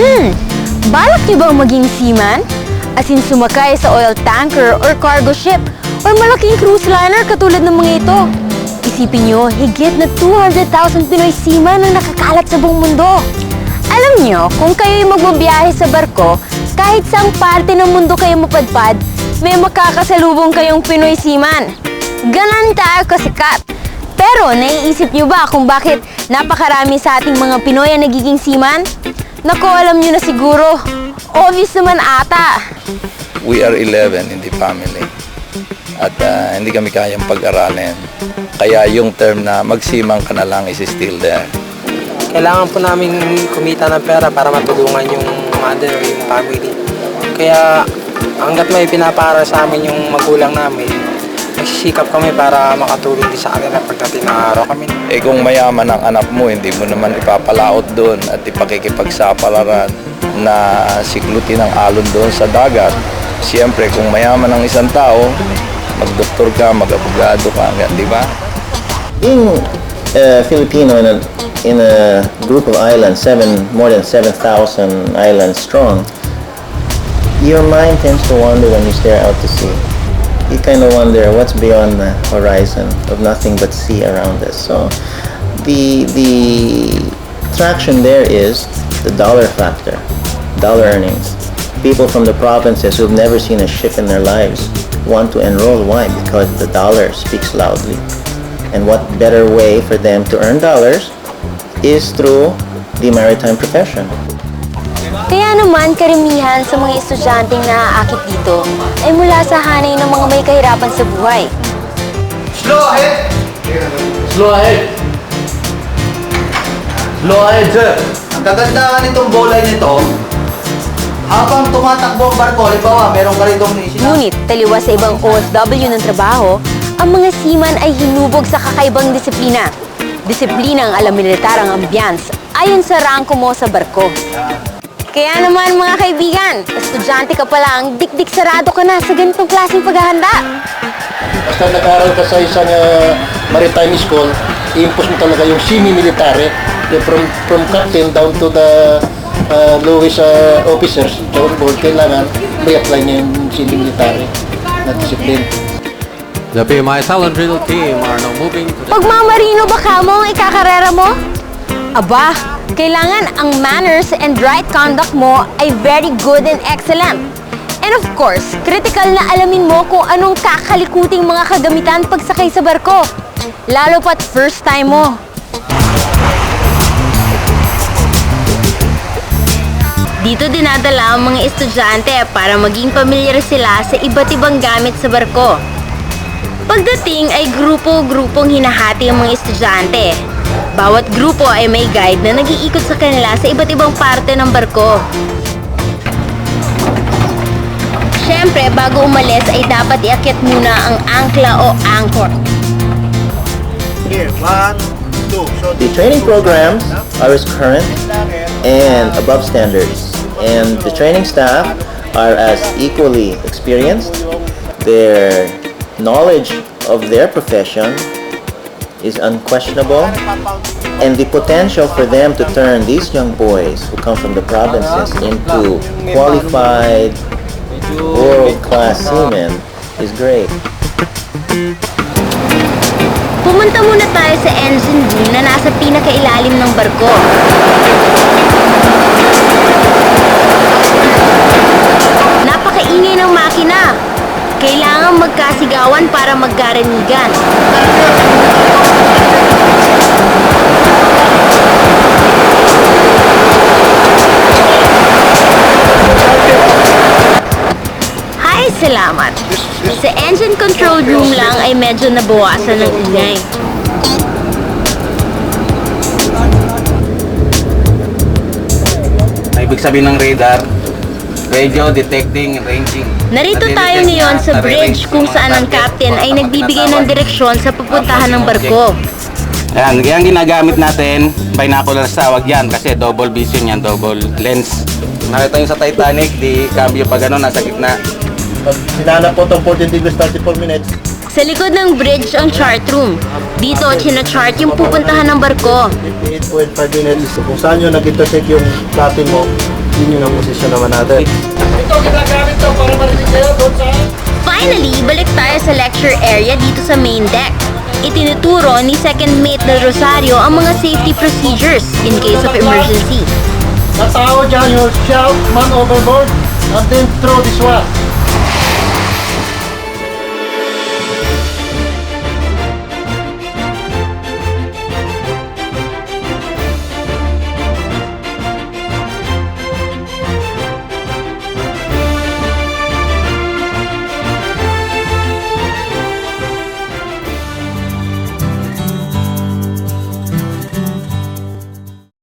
Hmm, balak niyo bang maging seaman? As in sumakay sa oil tanker or cargo ship or malaking cruise liner katulad ng mga ito. Isipin niyo, higit na 200,000 Pinoy seaman ang nakakalat sa buong mundo. Alam niyo, kung kayo'y magbabiyahe sa barko, kahit saang parte ng mundo kayo mapadpad, may makakasalubong kayong Pinoy seaman. Ganon tayo kasikat. Pero naiisip niyo ba kung bakit napakarami sa ating mga Pinoy ang nagiging seaman? Nako, alam niyo na siguro. Obvious naman ata. We are 11 in the family. At ah, hindi kami kayang pag-aralin. Kaya yung term na magsimang ka na lang is still there. Kailangan po namin kumita ng pera para matulungan yung mother, yung family. Kaya hanggat may pinapara sa amin yung magulang namin, nagsisikap kami para makatulong din sa kanila pagdating ng araw kami. Eh kung mayaman ang anak mo, hindi mo naman ipapalaot doon at ipakikipagsapalaran na siklutin ang alon doon sa dagat. Siyempre, kung mayaman ang isang tao, magdoktor ka, mag-abogado ka, di ba? Being a Filipino in a, in a group of islands, seven more than 7,000 islands strong, your mind tends to wander when you stare out to sea. You kind of wonder what's beyond the horizon of nothing but sea around us. So the the attraction there is the dollar factor, dollar earnings. People from the provinces who've never seen a ship in their lives want to enroll. Why? Because the dollar speaks loudly. And what better way for them to earn dollars is through the maritime profession. Kaya naman karamihan sa mga estudyanteng naaakit dito ay mula sa hanay ng mga may kahirapan sa buhay. Slow ahead! Slow ahead! Slow ahead, sir! Ang kagandahan nitong bolay nito, habang tumatakbo ang barko, halimbawa, meron ka isinap. Ngunit taliwas sa ibang OFW ng trabaho, ang mga seaman ay hinubog sa kakaibang disiplina. Disiplina ang alam militar ang ambiance ayon sa rangko mo sa barko. Kaya naman mga kaibigan, estudyante ka pa lang, dik-dik sarado ka na sa ganitong klaseng paghahanda. Basta nag-aral ka sa isang uh, maritime school, i-impose mo talaga yung semi-military, yung from, from captain down to the uh, lowest uh, officers on board, kailangan may apply niya yung semi-military na discipline. The PMI Talent Drill team are now moving to the Pagmamarino ba ka mo ang ikakarera mo? Aba, kailangan ang manners and right conduct mo ay very good and excellent. And of course, critical na alamin mo kung anong kakalikuting mga kagamitan pagsakay sa barko. Lalo pat first time mo. Dito dinadala ang mga estudyante para maging pamilyar sila sa iba't ibang gamit sa barko. Pagdating ay grupo-grupong hinahati ang mga estudyante. Bawat grupo ay may guide na nag-iikot sa kanila sa iba't ibang parte ng barko. Siyempre, bago umalis ay dapat iakyat muna ang angkla o anchor. Here, one, two. So, The training programs are as current and above standards, and the training staff are as equally experienced. Their knowledge of their profession is unquestionable, and the potential for them to turn these young boys who come from the provinces into qualified world-class seamen is great. Pumunta muna tayo sa engine room na nasa pinakailalim ng barko. Napakaingay ng makina. Kailangan magkasigawan para magkaranigan. Salamat. Sa engine control room lang ay medyo nabawasan ng ingay. Ibig sabihin ng radar, radio detecting and ranging. Narito tayo ngayon sa bridge kung saan ang captain ay nagbibigay ng direksyon sa pupuntahan ng barko. Ayan, kaya ang ginagamit natin, binoculars tawag yan kasi double vision yan, double lens. Nakita nyo sa Titanic, di cambio pa gano'n, nasa gitna. Pag sinanap po itong 14 degrees 34 minutes, Sa likod ng bridge ang chart room. Dito, china-chart yung pupuntahan ng barko. 58.5 minutes. Kung saan nyo nag-intersect yung captain mo, Yun yung posisyon naman natin. Ito, ginagamit to para marinig kayo doon sa... Finally, balik tayo sa lecture area dito sa main deck. Itinuturo ni second mate Del Rosario ang mga safety procedures in case of emergency. Sa tao dyan, you shout man overboard and then throw this one.